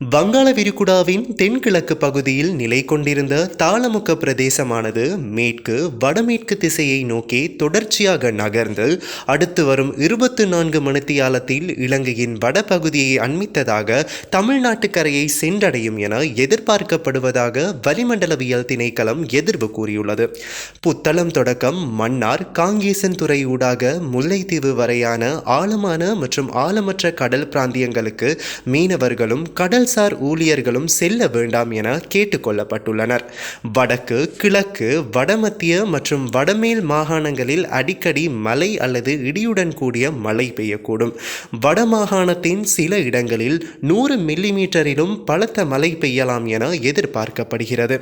வங்காள விரிகுடாவின் தென்கிழக்கு பகுதியில் நிலை கொண்டிருந்த தாளமுக்க பிரதேசமானது மேற்கு வடமேற்கு திசையை நோக்கி தொடர்ச்சியாக நகர்ந்து அடுத்து வரும் இருபத்து நான்கு மணித்தியாலத்தில் இலங்கையின் வடபகுதியை அண்மித்ததாக தமிழ்நாட்டு கரையை சென்றடையும் என எதிர்பார்க்கப்படுவதாக வளிமண்டலவியல் திணைக்களம் எதிர்வு கூறியுள்ளது. புத்தளம் தொடக்கம் மன்னார் காங்கேசன்துறை ஊடாக முல்லைத்தீவு வரையான ஆழமான மற்றும் ஆழமற்ற கடல் பிராந்தியங்களுக்கு மீனவர்களும் கடல் கடல்சார் ஊழியர்களும் செல்ல வேண்டாம் என கேட்டுக்கொள்ளப்பட்டுள்ளனர். வடக்கு கிழக்கு வடமத்திய மற்றும் வடமேல் மாகாணங்களில் அடிக்கடி மழை அல்லது இடியுடன் கூடிய மழை பெய்யக்கூடும். வடமாகாணத்தின் சில இடங்களில் நூறு மில்லிமீட்டரிலும் பலத்த மழை பெய்யலாம் என எதிர்பார்க்கப்படுகிறது.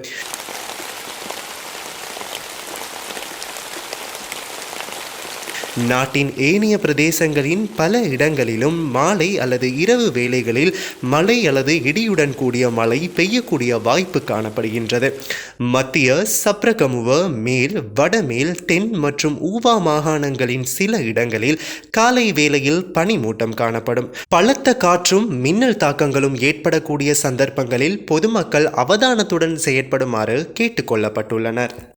நாட்டின் ஏனைய பிரதேசங்களின் பல இடங்களிலும் மாலை அல்லது இரவு வேளைகளில் மழை அல்லது இடியுடன் கூடிய மழை பெய்யக்கூடிய வாய்ப்பு காணப்படுகின்றது. மத்திய சப்ரகமுவ மேல் வடமேல் தென் மற்றும் ஊவா மாகாணங்களின் சில இடங்களில் காலை வேளையில் பனிமூட்டம் காணப்படும். பலத்த காற்றும் மின்னல் தாக்கங்களும் ஏற்படக்கூடிய சந்தர்ப்பங்களில் பொதுமக்கள் அவதானத்துடன் செயற்படுமாறு கேட்டுக்கொள்ளப்பட்டுள்ளனர்